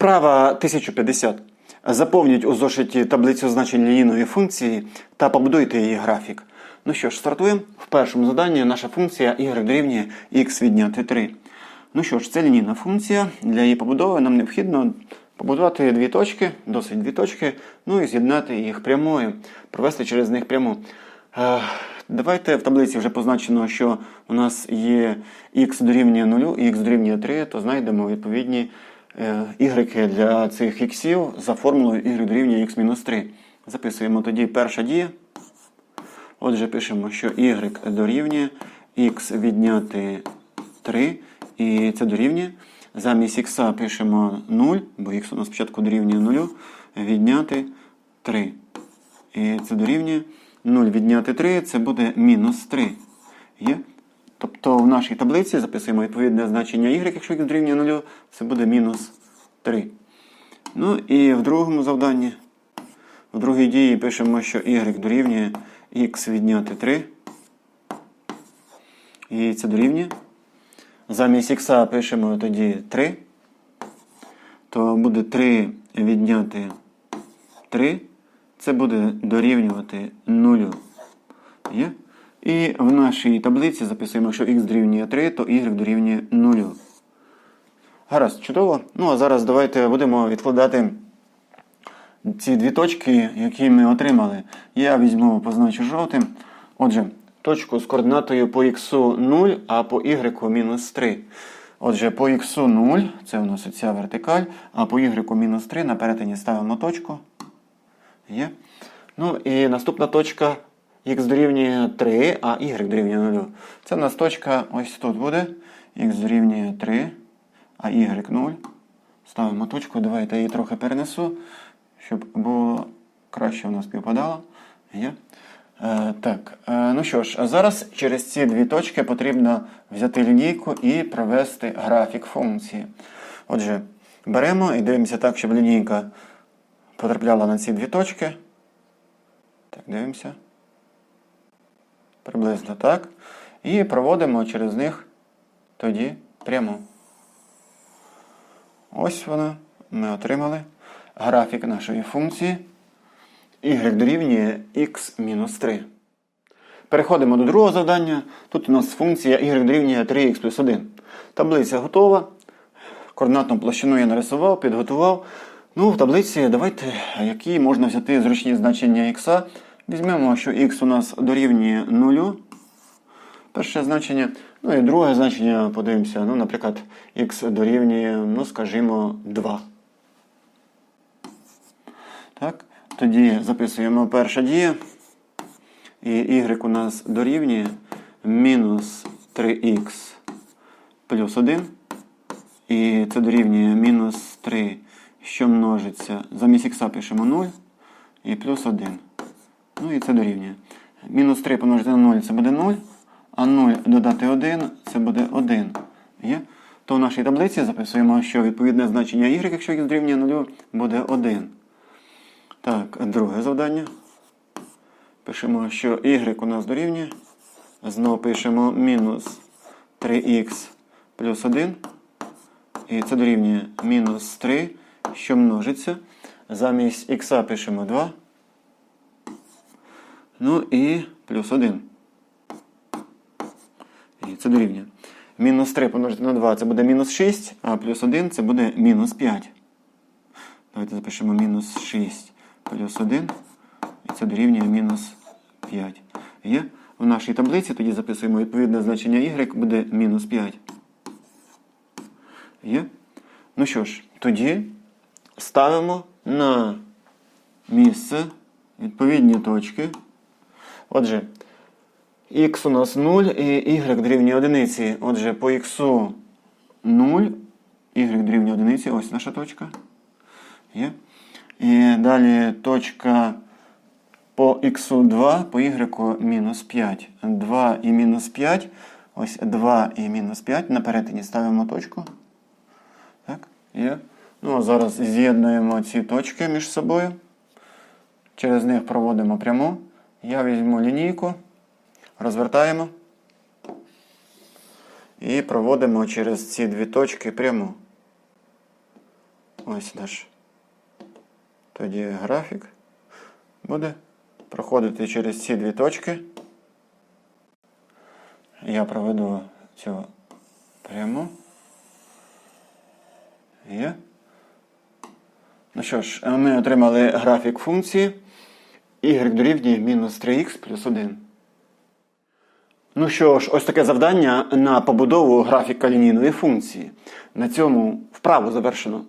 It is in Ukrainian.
Вправа 1050. Заповніть у зошиті таблицю значень лінійної функції та побудуйте її графік. Ну що ж, стартуємо. В першому заданні наша функція y дорівнює x відняти 3. Ну що ж, це лінійна функція. Для її побудови нам необхідно побудувати дві точки, досить дві точки, ну і з'єднати їх прямою, провести через них пряму. Е, Давайте в таблиці вже позначено, що у нас є x дорівнює 0 і x дорівнює 3, то знайдемо відповідні е, ігреки для цих іксів за формулою y дорівнює x-3. Записуємо тоді перша дія. Отже, пишемо, що y дорівнює x відняти 3, і це дорівнює. Замість x пишемо 0, бо x у нас спочатку дорівнює 0, відняти 3. І це дорівнює 0 відняти 3, це буде мінус 3. Є? Тобто в нашій таблиці записуємо відповідне значення y, якщо x дорівнює 0, це буде мінус 3. Ну і в другому завданні, в другій дії пишемо, що y дорівнює x відняти 3. І це дорівнює. Замість х пишемо тоді 3. То буде 3 відняти 3. Це буде дорівнювати 0. Є? І в нашій таблиці записуємо, що х дорівнює 3, то y дорівнює 0. Гаразд, чудово. Ну а зараз давайте будемо відкладати ці дві точки, які ми отримали. Я візьму, позначу жовтим. Отже, точку з координатою по х 0, а по y мінус 3. Отже, по х 0, це у нас оця вертикаль, а по y мінус 3 на перетині ставимо точку. Є. Ну і наступна точка х дорівнює 3, а y дорівнює 0. Це у нас точка ось тут буде. х дорівнює 3, а y 0. Ставимо точку. Давайте я її трохи перенесу, щоб було краще у нас співпадало. Є. Е, так, е, ну що ж, зараз через ці дві точки потрібно взяти лінійку і провести графік функції. Отже, беремо і дивимося так, щоб лінійка потрапляла на ці дві точки. Так, дивимося. Приблизно так. І проводимо через них тоді пряму. Ось вона. Ми отримали графік нашої функції y дорівнює x-3. Переходимо до другого завдання. Тут у нас функція y дорівнює 3x плюс 1. Таблиця готова. Координатну площину я нарисував, підготував. Ну, в таблиці давайте, які можна взяти зручні значення х. Візьмемо, що х у нас дорівнює 0. Перше значення. Ну і друге значення подивимося. Ну, наприклад, х дорівнює, ну, скажімо, 2. Так, тоді записуємо перша дія. І y у нас дорівнює мінус 3х плюс 1. І це дорівнює мінус 3, що множиться. Замість х пишемо 0 і плюс 1. Ну і це дорівнює. Мінус 3 помножити на 0 це буде 0. А 0 додати 1 це буде 1. Є? То в нашій таблиці записуємо, що відповідне значення y, якщо х дорівнює 0, буде 1. Так, друге завдання. Пишемо, що y у нас дорівнює. Знову пишемо мінус 3х плюс 1. І це дорівнює мінус 3, що множиться. Замість х пишемо 2. Ну і плюс 1. І це дорівнює. Мінус 3 помножити на 2 це буде мінус 6, а плюс 1 це буде мінус 5. Давайте запишемо мінус 6 плюс 1. І це дорівнює мінус 5. Є? В нашій таблиці тоді записуємо відповідне значення y буде мінус 5. Є? Ну що ж, тоді ставимо на місце відповідні точки. Отже, х у нас 0 і y дорівнює 1. Отже, по х 0, y дорівнює 1. Ось наша точка. Є. І далі точка по х 2, по y мінус 5. 2 і мінус 5. Ось 2 і мінус 5. На перетині ставимо точку. Так, є. Ну, а зараз з'єднуємо ці точки між собою. Через них проводимо пряму. Я візьму лінійку, розвертаємо і проводимо через ці дві точки пряму. ось наш тоді графік буде проходити через ці дві точки. Я проведу цю пряму. Є. Ну що ж, ми отримали графік функції y дорівнює мінус 3х плюс 1. Ну що ж, ось таке завдання на побудову графіка лінійної функції. На цьому вправу завершено.